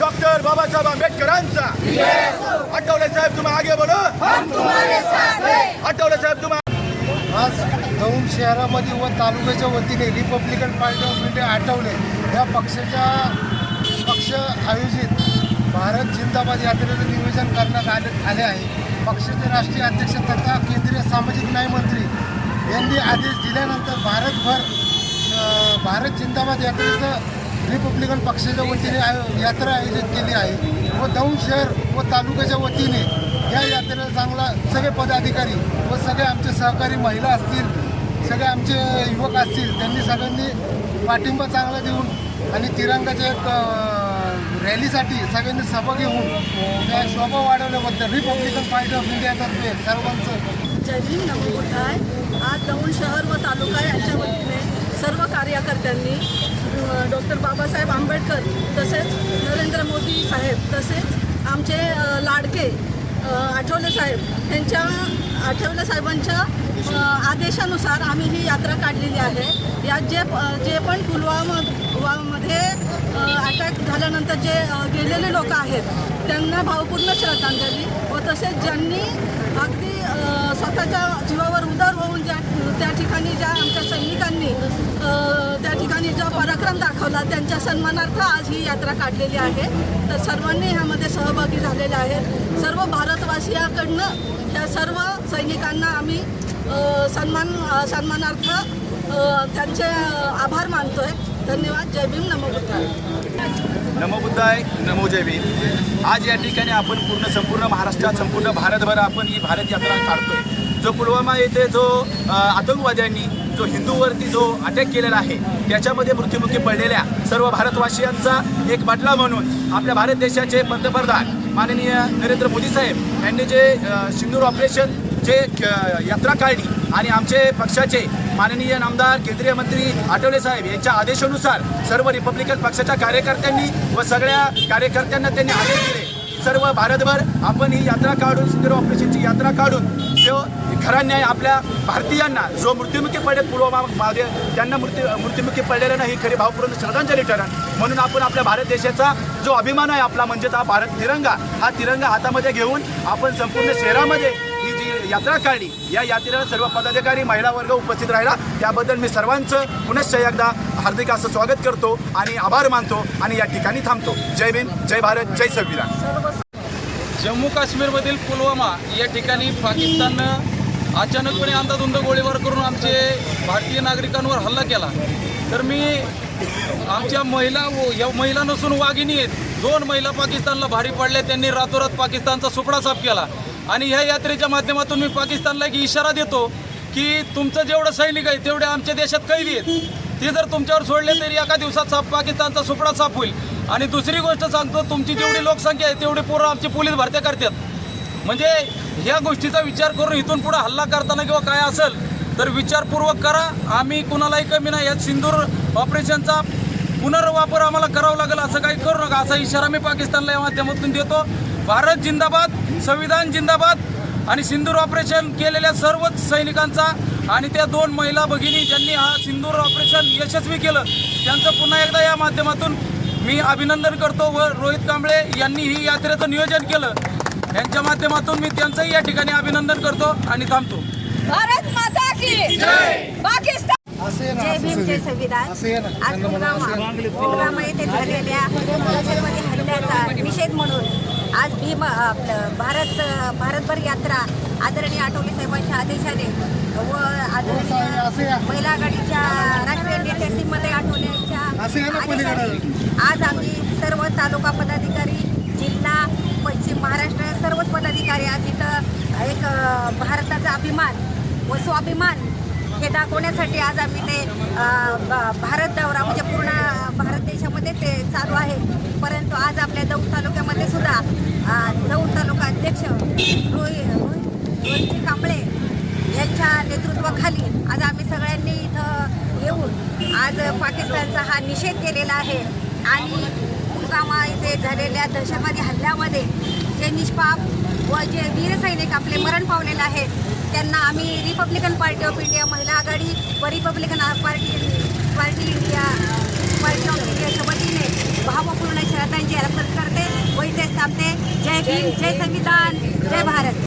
Doctor Babasaheb आंबेडकरांचा. आठवले साहेब तुम्ही आगे बोलो. आठवले साहेब तुम्ही आज दौंड शहरामध्ये व तालुक्याच्या वतीने Republican Party of India Athawale. या पक्षाच्या पक्ष आयोजित भारत जिंदाबाद यात्रेचं नियोजन करण्यात आले आले आहे. पक्षाचे राष्ट्रीय अध्यक्ष तथा केंद्रीय सामाजिक न्याय मंत्री यांनी आदेश दिल्यानंतर भारतभर भारत जिंदाबाद यात्रेचं रिपब्लिकन पक्षाच्या वतीने यात्रा आयोजित केली आहे. व दौंड शहर व तालुक्याच्या वतीने या यात्रेला चांगला सगळे पदाधिकारी व सगळे आमचे सहकारी महिला असतील सगळे आमचे युवक असतील त्यांनी सगळ्यांनी पाठिंबा चांगला देऊन आणि तिरंगाच्या एक रॅलीसाठी सगळ्यांनी सभा घेऊन त्या शोभा वाढवल्याबद्दल रिपब्लिकन पार्टी ऑफ इंडियातर्फे सर्वांचं जय हिंद नमो बुद्धाय. आज दौंड शहर व तालुका यांच्या वतीने सर्व कार्यकर्त्यांनी डॉक्टर बाबासाहेब आंबेडकर तसेच नरेंद्र मोदी साहेब तसेच आमचे लाडके आठवले साहेब यांच्या आठवले साहेबांच्या आदेशानुसार आम्ही ही यात्रा काढलेली आहे. यात जे जे पण पुलवामामध्ये अटॅक झाल्यानंतर जे गेलेले लोक आहेत त्यांना भावपूर्ण श्रद्धांजली व तसेच ज्यांनी अगदी स्वतःच्या जीवावर उदार होऊन ज्या त्या ठिकाणी ज्या आमच्या सैनिकांनी त्यांच्या सन्मानार्थ आज ही यात्रा काढलेली आहे. तर सर्वांनी ह्यामध्ये सहभागी झालेले आहेत. सर्व भारतवासियाकडनं त्या सर्व सैनिकांना आम्ही सन्मान सन्मानार्थ त्यांचे आभार मानतोय. धन्यवाद. जय भीम. नमोबुद्धाय नमोबुद्धाय नमो नमो जय भीम. आज या ठिकाणी आपण पूर्ण संपूर्ण महाराष्ट्रात संपूर्ण भारतभर आपण ही भारत यात्रा काढतोय. जो पुलवामा येथे जो आतंकवाद्यांनी जो हिंदूवरती जो अटॅक केलेला आहे त्याच्यामध्ये मृत्युमुखी पडलेल्या सर्व भारतवासियांचा एक बदला म्हणून आपल्या भारत देशाचे पंतप्रधान माननीय नरेंद्र मोदी साहेब यांनी जे सिंदूर ऑपरेशन जे यात्रा काढली आणि आमचे पक्षाचे माननीय नामदार केंद्रीय मंत्री आठवले साहेब यांच्या आदेशानुसार सर्व रिपब्लिकन पक्षाच्या कार्यकर्त्यांनी व सगळ्या कार्यकर्त्यांना त्यांनी आदेश दिले. सर्व भारतभर आपण ही यात्रा काढून सिंदूर ऑपरेशनची यात्रा काढून जो खरा न्याय आपल्या भारतीयांना जो मृत्युमुखी पडले पुलवामामध्ये त्यांना मृत्यू मृत्युमुखी पडलेलं ही खरी भावपूर्ण श्रद्धांजली ठरण म्हणून आपण आपल्या भारत देशाचा जो अभिमान आहे आपला म्हणजेच हा भारत तिरंगा हा तिरंगा हातामध्ये घेऊन आपण संपूर्ण शहरामध्ये ही जी यात्रा काढली या यात्रेला सर्व पदाधिकारी महिला वर्ग उपस्थित राहिला. त्याबद्दल मी सर्वांचं पुनश्च एकदा हार्दिक असं स्वागत करतो आणि आभार मानतो आणि या ठिकाणी थांबतो. जय भीम जय भारत जय संविधान. जम्मू काश्मीरमधील पुलवामा या ठिकाणी पाकिस्ताननं अचानकपणे अंदाधुंद गोळीबार करून आमचे भारतीय नागरिकांवर हल्ला केला. तर मी आमच्या महिला व या महिला नसून वाघिणी आहेत. दोन महिला पाकिस्तानला भारी पडल्या त्यांनी रातोरात पाकिस्तानचा सुपडा साफ केला. आणि ह्या यात्रेच्या माध्यमातून मी पाकिस्तानला एक इशारा देतो की तुमचं जेवढं सैनिक आहे तेवढे आमच्या देशात कैदी आहेत. ती जर तुमच्यावर सोडले तरी एका दिवसात साफ पाकिस्तानचा सुपडा साफ होईल. आणि दुसरी गोष्ट सांगतो तुमची जेवढी लोकसंख्या आहे तेवढी पूर्ण आमची पोलीस भरत्या करतात. म्हणजे ह्या गोष्टीचा विचार करून इथून पुढे हल्ला करताना किंवा काय असेल तर विचारपूर्वक करा. आम्ही कुणालाही कमी नाही या सिंदूर ऑपरेशनचा पुनर्वापर आम्हाला करावा लागेल असं काही करू नका. असा इशारा मी पाकिस्तानला या माध्यमातून देतो. भारत जिंदाबाद संविधान जिंदाबाद आणि सिंदूर ऑपरेशन केलेल्या सर्वच सैनिकांचा आणि त्या दोन महिला भगिनी ज्यांनी हा सिंदूर ऑपरेशन यशस्वी केलं त्यांचं पुन्हा एकदा या माध्यमातून मी अभिनंदन करतो व रोहित कांबळे यांनी ही यात्रेचं नियोजन केलं. यांच्या माध्यमातून मी त्यांचंही या ठिकाणी अभिनंदन करतो आणि थांबतो. भारत माता की पाकिस्तान! जय भीम. संविधान. आज. पुलवामा पुलवामा येथे झालेल्या हल्ल्याचा निषेध म्हणून आज भीम आपलं भारत भारतभर यात्रा आदरणीय आठवले साहेबांच्या आदेशाने व आदरणीय. महिला आघाडीच्या राष्ट्रीय नेते श्रीमती आठवले असं आहे ना यांच्या पलीकडं. आदेशाने आज आम्ही सर्व तालुका पदाधिकारी जिल्हा पश्चिम महाराष्ट्र सर्वच पदाधिकारी आज इथं एक भारताचा अभिमान व स्वाभिमान हे दाखवण्यासाठी आज आम्ही ते भारत दौरा म्हणजे पूर्ण भारत देशामध्ये ते चालू आहे परंतु आज आपल्या दौंड तालुक्यामध्ये सुद्धा अ, दौंड तालुका अध्यक्ष रोहि रोहित रोहितजी कांबळे यांच्या खाली. आज आम्ही सगळ्यांनी इथं येऊन आज पाकिस्तानचा हा निषेध केलेला आहे. आणि पुलवामा इथे झालेल्या दहशतवादी हल्ल्यामध्ये जे निष्पाप व जे वीर सैनिक आपले मरण पावलेले आहेत त्यांना आम्ही रिपब्लिकन पार्टी ऑफ इंडिया महिला आघाडी व Republican Party Party India Party of इंडियाच्या वतीने भावपूर्ण श्रद्धांजली अर्पण करते व इथेच थांबते. जय भीम जय संविधान जय भारत.